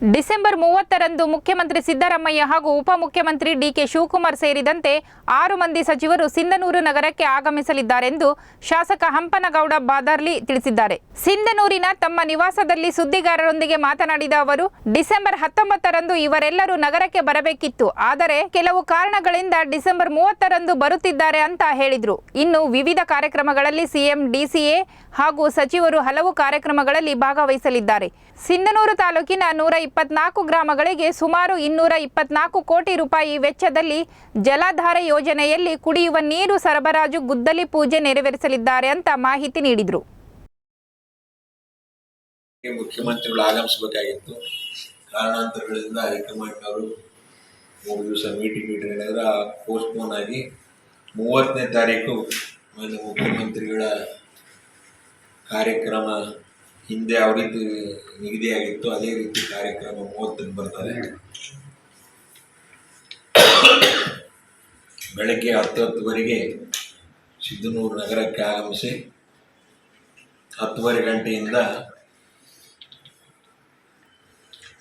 December ಮೂವತ್ತರಂದು ಮುಖ್ಯಮಂತ್ರಿ ಸಿದ್ದರಾಮಯ್ಯ ಹಾಗೂ ಉಪಮುಖ್ಯಮಂತ್ರಿ ಡಿಕೆ ಶಿವಕುಮಾರ್ ಸೇರಿದಂತೆ ಆರು ಮಂದಿ ಸಚಿವರು ಸಿಂಧನೂರು ನಗರಕ್ಕೆ ಆಗಮಿಸಲಿದ್ದಾರೆಂದು ಶಾಸಕ ಹಂಪನಗೌಡ ಬಾದರ್ಲಿ ತಿಳಿಸಿದ್ದಾರೆ. ಸಿಂಧನೂರಿನ ತಮ್ಮ ನಿವಾಸದಲ್ಲಿ ಸುದ್ದಿಗಾರರೊಂದಿಗೆ ಮಾತನಾಡಿದ ಅವರು, ಡಿಸೆಂಬರ್ ಹತ್ತೊಂಬತ್ತರಂದು ಇವರೆಲ್ಲರೂ ನಗರಕ್ಕೆ ಬರಬೇಕಿತ್ತು. ಆದರೆ ಕೆಲವು ಕಾರಣಗಳಿಂದ ಡಿಸೆಂಬರ್ ಮೂವತ್ತರಂದು ಬರುತ್ತಿದ್ದಾರೆ ಅಂತ ಹೇಳಿದರು. ಇನ್ನು ವಿವಿಧ ಕಾರ್ಯಕ್ರಮಗಳಲ್ಲಿ ಸಿಎಂ, ಡಿಸಿಎ ಹಾಗೂ ಸಚಿವರು ಹಲವು ಕಾರ್ಯಕ್ರಮಗಳಲ್ಲಿ ಭಾಗವಹಿಸಲಿದ್ದಾರೆ. ಸಿಂಧನೂರು ತಾಲೂಕಿನ ನೂರ ಇಪ್ಪತ್ನಾಲ್ಕು ಗ್ರಾಮಗಳಿಗೆ ಸುಮಾರು ಇನ್ನೂರ ಇಪ್ಪತ್ನಾಲ್ಕು ಕೋಟಿ ರೂಪಾಯಿ ವೆಚ್ಚದಲ್ಲಿ ಜಲಾಧಾರ ಯೋಜನೆಯಲ್ಲಿ ಕುಡಿಯುವ ನೀರು ಸರಬರಾಜು ಗುದ್ದಲಿ ಪೂಜೆ ನೆರವೇರಿಸಲಿದ್ದಾರೆ ಅಂತ ಮಾಹಿತಿ ನೀಡಿದರು. ಮುಖ್ಯಮಂತ್ರಿಗಳು ಆಗಮಿಸಬೇಕಾಗಿತ್ತು. ಕಾರಣಾಂತರಗಳಿಂದ ಹೈಕಮಾಂಡ್ ಅವರು ಮೂರು ದಿವಸ ಮೀಟಿಂಗ್ ಇಟ್ಟಿದ್ದಾರೆ ಪೋಸ್ಟ್ಪೋನ್ ಆಗಿ ಮೂವತ್ತನೇ ತಾರೀಕು ಮುಖ್ಯಮಂತ್ರಿಗಳ ಕಾರ್ಯಕ್ರಮ ಹಿಂದೆ ಯಾವ ರೀತಿ ನಿಗದಿಯಾಗಿತ್ತು, ಅದೇ ರೀತಿ ಕಾರ್ಯಕ್ರಮ ಮೂವತ್ತಕ್ಕೆ ಬರ್ತಾರೆ ಬೆಳಗ್ಗೆ ಹತ್ತು ಹತ್ತುವರೆಗೆ ಸಿದ್ದನೂರು ನಗರಕ್ಕೆ ಆಗಮಿಸಿ ಹತ್ತುವರೆ ಗಂಟೆಯಿಂದ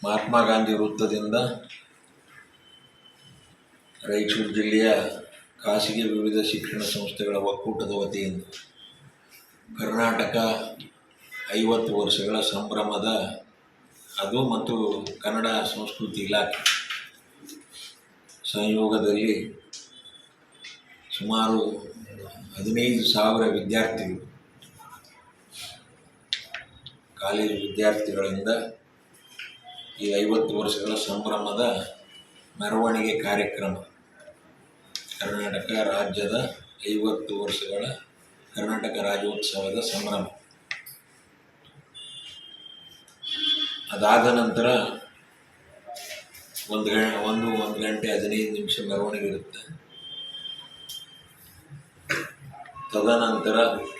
ಮಹಾತ್ಮ ಗಾಂಧಿ ವೃತ್ತದಿಂದ ರಾಯಚೂರು ಜಿಲ್ಲೆಯ ಖಾಸಗಿ ವಿವಿಧ ಶಿಕ್ಷಣ ಸಂಸ್ಥೆಗಳ ಒಕ್ಕೂಟದ ವತಿಯಿಂದ ಕರ್ನಾಟಕ ಐವತ್ತು ವರ್ಷಗಳ ಸಂಭ್ರಮದ ಅದು ಮತ್ತು ಕನ್ನಡ ಸಂಸ್ಕೃತಿ ಇಲಾಖೆ ಸಂಯೋಗದಲ್ಲಿ ಸುಮಾರು ಹದಿನೈದು ಸಾವಿರ ವಿದ್ಯಾರ್ಥಿಗಳು, ಕಾಲೇಜು ವಿದ್ಯಾರ್ಥಿಗಳಿಂದ ಈ ಐವತ್ತು ವರ್ಷಗಳ ಸಂಭ್ರಮದ ಮೆರವಣಿಗೆ ಕಾರ್ಯಕ್ರಮ. ಕರ್ನಾಟಕ ರಾಜ್ಯದ ಐವತ್ತು ವರ್ಷಗಳ ಕರ್ನಾಟಕ ರಾಜ್ಯೋತ್ಸವದ ಸಂಭ್ರಮ. ಅದಾದ ನಂತರ ಒಂದು ಗಂಟೆ ಒಂದು ಒಂದು ಗಂಟೆ ಹದಿನೈದು ನಿಮಿಷ ಮೆರವಣಿಗೆ ಇರುತ್ತೆ ತದನಂತರ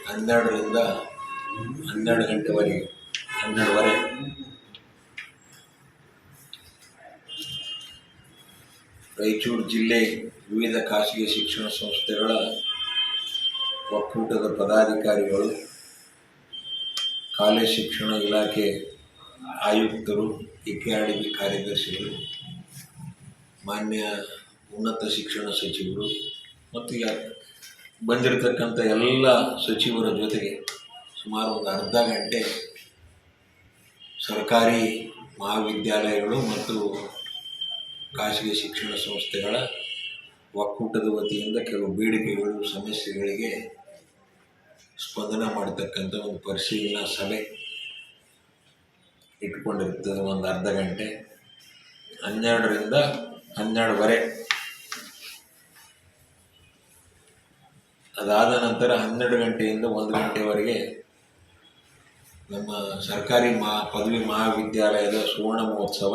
ಹನ್ನೆರಡರಿಂದ ಹನ್ನೆರಡು ಗಂಟೆವರೆಗೆ, ಹನ್ನೆರಡುವರೆ. ರಾಯಚೂರು ಜಿಲ್ಲೆ ವಿವಿಧ ಖಾಸಗಿ ಶಿಕ್ಷಣ ಸಂಸ್ಥೆಗಳ ಒಕ್ಕೂಟದ ಪದಾಧಿಕಾರಿಗಳು, ಕಾಲೇಜ್ ಶಿಕ್ಷಣ ಇಲಾಖೆ ಆಯುಕ್ತರು A K R D B ಕಾರ್ಯದರ್ಶಿಗಳು, ಮಾನ್ಯ ಉನ್ನತ ಶಿಕ್ಷಣ ಸಚಿವರು ಮತ್ತು ಬಂದಿರತಕ್ಕಂಥ ಎಲ್ಲ ಸಚಿವರ ಜೊತೆಗೆ ಸುಮಾರು ಒಂದು ಅರ್ಧ ಗಂಟೆ ಸರ್ಕಾರಿ ಮಹಾವಿದ್ಯಾಲಯಗಳು ಮತ್ತು ಖಾಸಗಿ ಶಿಕ್ಷಣ ಸಂಸ್ಥೆಗಳ ಒಕ್ಕೂಟದ ವತಿಯಿಂದ ಕೆಲವು ಬೇಡಿಕೆಗಳು, ಸಮಸ್ಯೆಗಳಿಗೆ ಸ್ಪಂದನ ಮಾಡತಕ್ಕಂಥ ಒಂದು ಪರಿಶೀಲನಾ ಸಭೆ ಇಟ್ಕೊಂಡಿರ್ತದೆ ಒಂದು ಅರ್ಧ ಗಂಟೆ. ಹನ್ನೆರಡರಿಂದ ಹನ್ನೆರಡುವರೆ. ಅದಾದ ನಂತರ ಹನ್ನೆರಡು ಗಂಟೆಯಿಂದ ಒಂದು ಗಂಟೆವರೆಗೆ ನಮ್ಮ ಸರ್ಕಾರಿ ಮಹಾ, ಪದವಿ ಮಹಾವಿದ್ಯಾಲಯದ ಸುವರ್ಣ ಮಹೋತ್ಸವ